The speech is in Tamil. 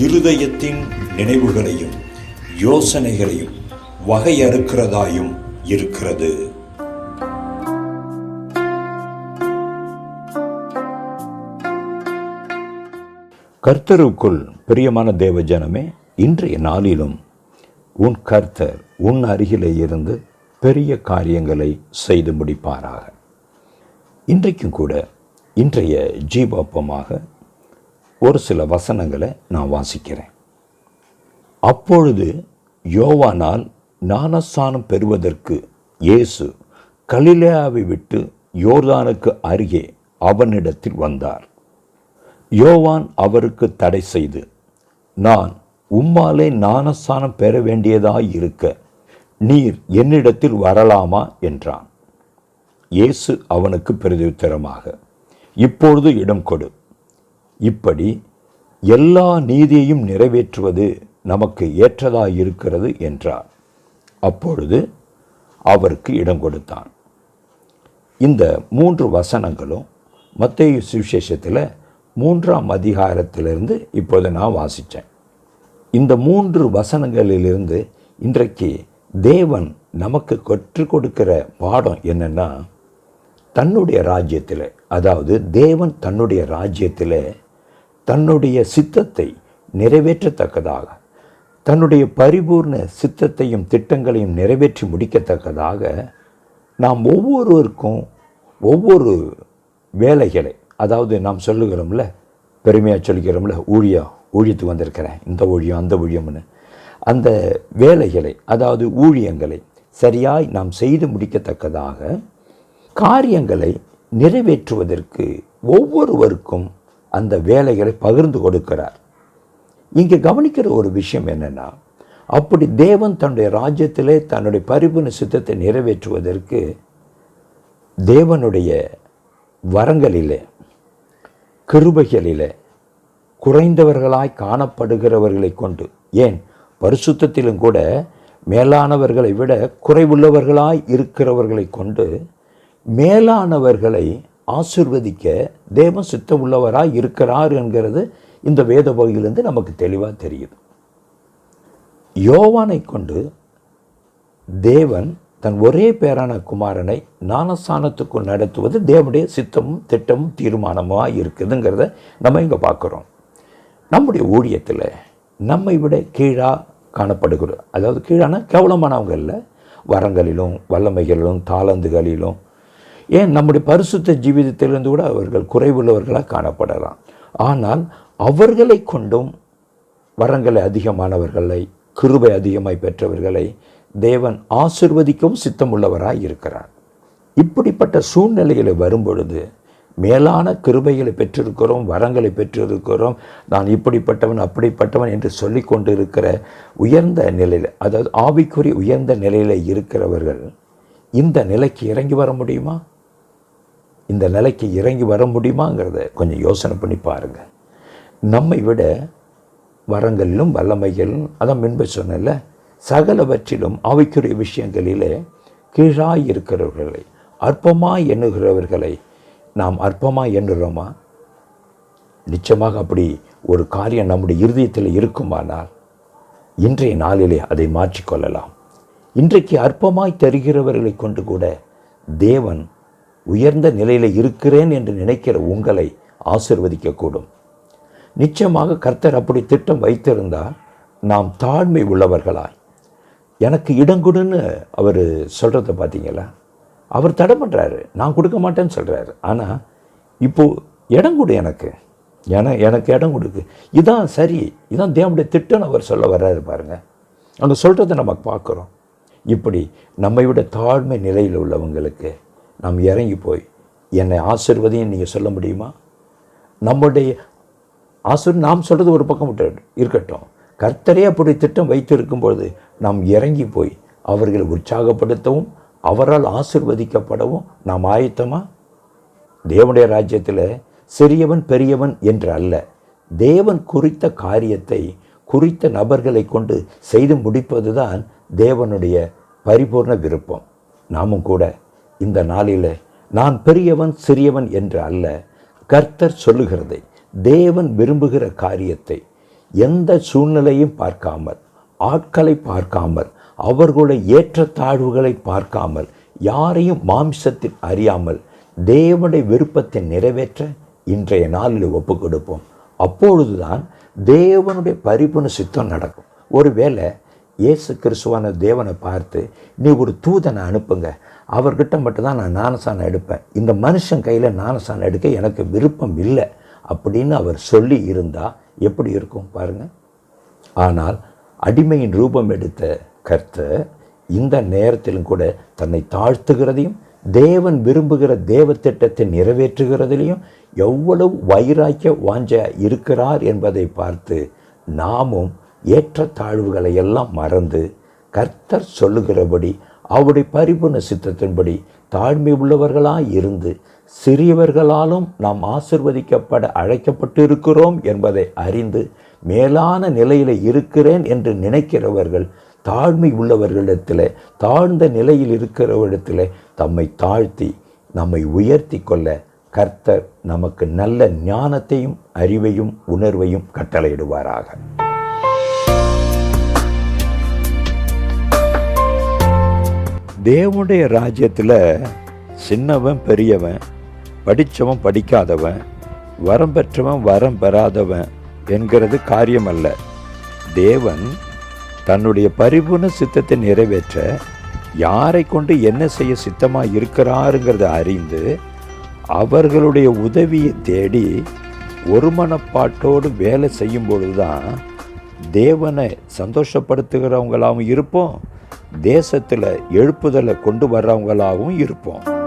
இருதயத்தின் நினைவுகளையும் யோசனைகளையும் வகையறுக்கிறதாயும் இருக்கிறது. கர்த்தருக்குள் பிரியமான தேவஜனமே இன்றைய நாளிலும் உன் கர்த்தர் உன் அருகிலே இருந்து பெரிய காரியங்களை செய்து முடிப்பாராக. இன்றைக்கும் கூட இன்றைய ஜீவாப்பமாக ஒரு சில வசனங்களை நான் வாசிக்கிறேன். அப்பொழுது யோவானால் ஞானஸ்தானம் பெறுவதற்கு இயேசு கலிலேயாவை விட்டு யோர்தானுக்கு அருகே அவனிடத்தில் வந்தார். யோவான் அவருக்கு தடை செய்து நான் உம்மாலே ஞானஸ்தானம் பெற வேண்டியதாய் இருக்க நீர் என்னிடத்தில் வரலாமா? என்றான். இயேசு அவனுக்கு பிரதியுத்தரமாக இப்பொழுது இடம் கொடு. இப்படி எல்லா நீதியையும் நிறைவேற்றுவது நமக்கு ஏற்றதாக இருக்கிறது என்றார். அப்பொழுது அவருக்கு இடம் கொடுத்தான். இந்த மூன்று வசனங்களும் மத்திய சுவிசேஷத்தில் மூன்றாம் அதிகாரத்திலிருந்து இப்போது நான் வாசித்தேன் இந்த மூன்று வசனங்களிலிருந்து இன்றைக்கு தேவன் நமக்கு கற்றுக் கொடுக்கிற பாடம் என்னென்னா தன்னுடைய ராஜ்யத்தில் அதாவது தேவன் தன்னுடைய ராஜ்யத்தில் தன்னுடைய சித்தத்தை நிறைவேற்றத்தக்கதாக தன்னுடைய பரிபூர்ண சித்தத்தையும் திட்டங்களையும் நிறைவேற்றி முடிக்கத்தக்கதாக நாம் ஒவ்வொருவருக்கும் ஒவ்வொரு வேலைகளை அதாவது நாம் சொல்லுகிறோம்ல பெருமையாக சொல்கிறோம்ல ஊழியா ஊழியத்துக்கு வந்திருக்கிறேன் இந்த ஊழியம் அந்த ஊழியம்னு. அந்த வேலைகளை அதாவது ஊழியங்களை சரியாய் நாம் செய்து முடிக்கத்தக்கதாக காரியங்களை நிறைவேற்றுவதற்கு ஒவ்வொருவருக்கும் அந்த வேலைகளை பகிர்ந்து கொடுக்கிறார். இங்கே கவனிக்கிற ஒரு விஷயம் என்னென்னா அப்படி தேவன் தன்னுடைய ராஜ்யத்திலே தன்னுடைய பரிபூர்ண சித்தத்தை நிறைவேற்றுவதற்கு தேவனுடைய வரங்களிலே கிருபைகளிலே குறைந்தவர்களாய் காணப்படுகிறவர்களை கொண்டு ஏன்? பரிசுத்தத்திலும் கூட மேலானவர்களை விட குறைவுள்ளவர்களாய் இருக்கிறவர்களை கொண்டு மேலானவர்களை ஆசிர்வதிக்க தேவன் சித்தம் உள்ளவராக இருக்கிறார் என்கிறது இந்த வேத பகுதியிலிருந்து நமக்கு தெளிவாக தெரியுது. யோவானை கொண்டு தேவன் தன் ஒரே பேரான குமாரனை ஞானஸ்தானத்துக்குள் நடத்துவது தேவனுடைய சித்தமும் திட்டமும் தீர்மானமாக இருக்குதுங்கிறத நம்ம இங்கே பார்க்குறோம். நம்முடைய ஊழியத்தில் நம்மை விட கீழாக காணப்படுகிறோம் அதாவது கீழான கேவலமானவங்க இல்லை வரங்களிலும் வல்லமைகளிலும் தாளந்துகளிலும் ஏன் நம்முடைய பரிசுத்த ஜீவிதத்திலிருந்து கூட அவர்கள் குறைவுள்ளவர்களாக காணப்படலாம். ஆனால் அவர்களை கொண்டும் வரங்களை அதிகமானவர்களை கிருபை அதிகமாய் பெற்றவர்களை தேவன் ஆசிர்வதிக்கவும் சித்தமுள்ளவராக இருக்கிறார். இப்படிப்பட்ட சூழ்நிலைகளை வரும்பொழுது மேலான கிருபைகளை பெற்றிருக்கிறோம் வரங்களை பெற்றிருக்கிறோம் நான் இப்படிப்பட்டவன் அப்படிப்பட்டவன் என்று சொல்லி கொண்டிருக்கிற உயர்ந்த நிலையில் அதாவது ஆவிக்குறி உயர்ந்த நிலையில் இருக்கிறவர்கள் இந்த நிலைக்கு இறங்கி வர முடியுமா? இந்த நிலைக்கு இறங்கி வர முடியுமாங்கிறத கொஞ்சம் யோசனை பண்ணி பாருங்கள் நம்மை விட வரங்களிலும் வல்லமைகளிலும் அதான் முன்பு சொன்னல சகலவற்றிலும் அவைக்குரிய விஷயங்களிலே கீழாய் இருக்கிறவர்களை அற்பமாக எண்ணுகிறவர்களை நாம் அற்பமாக எண்ணுகிறோமா நிச்சயமாக அப்படி ஒரு காரியம் நம்முடைய இருதயத்தில் இருக்குமானால் இன்றைய நாளிலே அதை மாற்றிக்கொள்ளலாம். இன்றைக்கு அற்பமாய் தருகிறவர்களை கொண்டு கூட தேவன் உயர்ந்த நிலையில் இருக்கிறேன் என்று நினைக்கிற உங்களை ஆசிர்வதிக்கக்கூடும். நிச்சயமாக கர்த்தர் அப்படி திட்டம் வைத்திருந்தால் நாம் தாழ்மை உள்ளவர்களாய். எனக்கு இடம் கொடுன்னு அவர் சொல்கிறத பார்த்தீங்களா அவர் தடை பண்ணுறாரு நான் கொடுக்க மாட்டேன்னு சொல்கிறாரு ஆனால் இப்போது இடம் கொடு எனக்கு. என எனக்கு இடம் கொடுக்கு. இதான் சரி. இதான் தேவனுடைய திட்டம் அவர் சொல்ல வர்றாரு பாருங்க. அங்கே சொல்கிறத நம்ம பார்க்குறோம். இப்படி நம்மை விட தாழ்மை நிலையில் உள்ளவங்களுக்கு நாம் இறங்கி போய் என்னை ஆசிர்வதையும் நீங்கள் சொல்ல முடியுமா? நம்முடைய ஆசிர் நாம் சொல்கிறது ஒரு பக்கம் விட்டு இருக்கட்டும். கர்த்தரே அப்படி திட்டம் வைத்திருக்கும் பொழுது நாம் இறங்கி போய் அவர்களை உற்சாகப்படுத்தவும் அவரால் ஆசிர்வதிக்கப்படவும் நாம் ஆயத்தமா? தேவனுடைய ராஜ்யத்தில் சிறியவன் பெரியவன் என்று அல்ல. தேவன் குறித்த காரியத்தை குறித்த நபர்களை கொண்டு செய்து முடிப்பதுதான் தேவனுடைய பரிபூர்ண விருப்பம். நாமும் கூட இந்த நாளில் நான் பெரியவன் சிறியவன் என்று அல்ல. கர்த்தர் சொல்லுகிறதை தேவன் விரும்புகிற காரியத்தை எந்த சூழ்நிலையும் பார்க்காமல் ஆட்களை பார்க்காமல் அவர்களுடைய ஏற்றத்தாழ்வுகளை பார்க்காமல் யாரையும் மாம்சத்தில் அறியாமல் தேவனுடைய விருப்பத்தை நிறைவேற்ற இன்றைய நாளில் ஒப்பு கொடுப்போம் அப்பொழுதுதான் தேவனுடைய பரிபூர்ண சித்தம் நடக்கும். ஒருவேளை இயேசு கிறிஸ்துவான தேவனை பார்த்து நீ ஒரு தூதனை அனுப்புங்க. அவர்கிட்ட மட்டும்தான் நான் ஞானசானம் எடுப்பேன். இந்த மனுஷன் கையில் ஞானசானம் எடுக்க எனக்கு விருப்பம் இல்லை. அப்படின்னு அவர் சொல்லி இருந்தால் எப்படி இருக்கும் பாருங்கள் ஆனால் அடிமையின் ரூபம் எடுத்த கர்த்தர் இந்த நேரத்திலும் கூட தன்னை தாழ்த்துகிறதையும் தேவன் விரும்புகிற தேவ திட்டத்தை நிறைவேற்றுகிறதுலையும் எவ்வளவு வைராக்கிய வாஞ்ச இருக்கிறார் என்பதை பார்த்து நாமும் ஏற்றத்தாழ்வுகளை எல்லாம் மறந்து கர்த்தர் சொல்லுகிறபடி அவருடைய பரிபூர்ண சித்தத்தின்படி தாழ்மை உள்ளவர்களாய் இருந்து சிறியவர்களாலும் நாம் ஆசிர்வதிக்கப்பட அழைக்கப்பட்டு இருக்கிறோம் என்பதை அறிந்து மேலான நிலையில் இருக்கிறேன் என்று நினைக்கிறவர்கள் தாழ்மை உள்ளவர்களிடத்தில் தாழ்ந்த நிலையில் இருக்கிறவரிடத்தில் தம்மை தாழ்த்தி நம்மை உயர்த்தி கொள்ள கர்த்தர் நமக்கு நல்ல ஞானத்தையும் அறிவையும் உணர்வையும் கட்டளையிடுவாராக. தேவனுடைய ராஜ்யத்தில் சின்னவன் பெரியவன் படித்தவன் படிக்காதவன் வரம் பெற்றவன் வரம் பெறாதவன் என்கிறது காரியம் அல்ல தேவன் தன்னுடைய பரிபூர்ண சித்தத்தை நிறைவேற்ற யாரை கொண்டு என்ன செய்ய சித்தமாக இருக்கிறாருங்கிறத அறிந்து அவர்களுடைய உதவியை தேடி ஒரு மனப்பாட்டோடு வேலை செய்யும் பொழுதுதான் தேவனை சந்தோஷப்படுத்துகிறவங்களாகவும் இருப்போம். தேசத்தில் எழுப்புதலை கொண்டு வர்றவங்களாகவும் இருப்போம்.